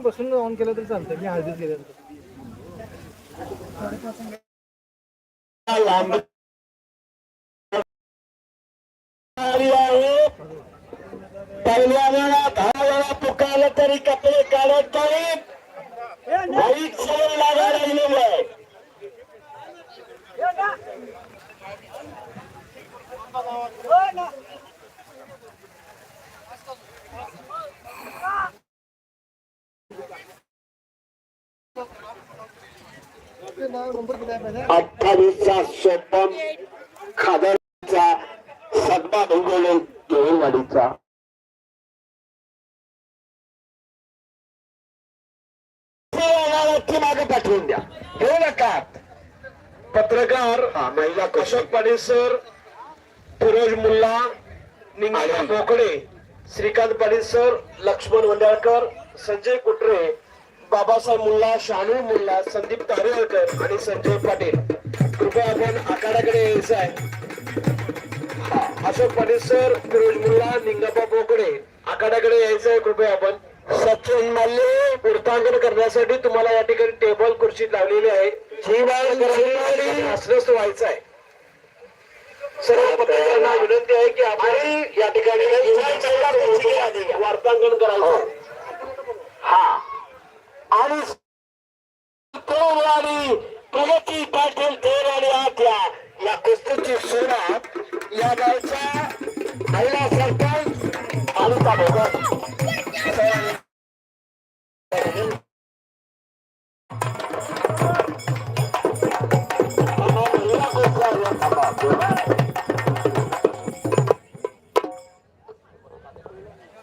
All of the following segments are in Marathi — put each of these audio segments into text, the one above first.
बसून ऑन केलं तरी चालतं मी हळदीच गेले लांब आली आहे पहिल्या वेळा दहा वेळा पुकारलं तरी कपडे काढत नाहीत वाईट सवय लागायला लागलेली आहे अठ्ठावीसचा सोपम खादरचा सदमा भूगोल केळवाडीचा मागे पाठवून द्या. घेऊ नका पत्रकार महिला अशोक पाटील सर फिरोज मुल्ला निंगा बोकडे श्रीकांत पाटील सर लक्ष्मण वंडाळकर संजय कुटरे बाबासाहेब मुल्ला शानू मुल्ला संदीप तारेळकर आणि संजय पाटील. कृपया आपण आखाड्याकडे यायचं आहे. अशोक पाटील सर फिरोज मुल्ला निंगप्पा बोकडे आखाड्याकडे यायचं आहे कृपया आपण. सचिन मल्ले वृत्तांकन करण्यासाठी तुम्हाला या ठिकाणी टेबल खुर्ची लावलेली आहे. अस्वस्थ व्हायचं आहे. सर्व पत्रकारांना विनंती आहे की आपण या ठिकाणी वार्तांकन करायचं हा आणि आणि प्रगती पाटील देवाडी या कुस्तीची सुरुवात या गावच्या महिला सरपंच अनिता भोगर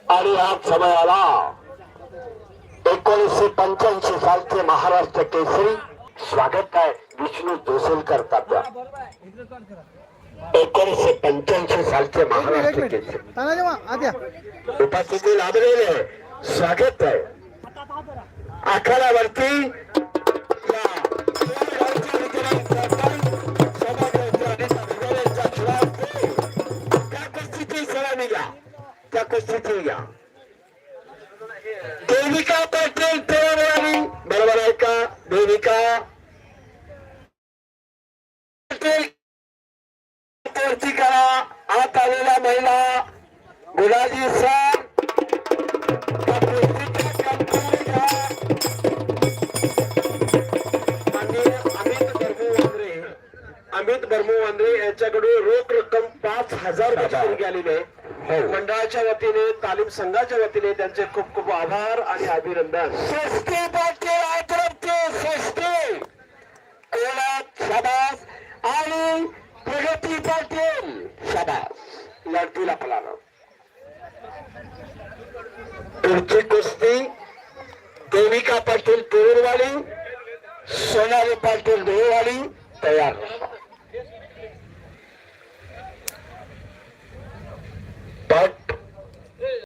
आणि आज समय आला एकोणीसशे पंच्याऐंशी सालचे महाराष्ट्र केसरी स्वागत आहे विष्णू जोसेलकर तात्या एकोणीसशे पंच्याऐंशी सालचे महाराष्ट्र केसरी. आद्या. उपस्थिती लाभलेले स्वागत आहे. आखाड्यावरती त्या कुस्तीची घ्या देविका पाटील तोरवाडी बरोबर आहे का? देविका. करा. आत आलेल्या महिला गुलाजी सर. अमित बर्मू वांद्रे अमित बर्मू वांद्रे यांच्याकडून रोख रक्कम पाच हजार रुपये आलेली आहे. मंडळाच्या वतीने तालीम संघाच्या वतीने त्यांचे खूप खूप आभार आणि अभिनंदन. पाटील शाबास लढतील आपला पुढची कुस्ती देविका पाटील पेरूरवाडी सोनाली पाटील देऊवाडी तयार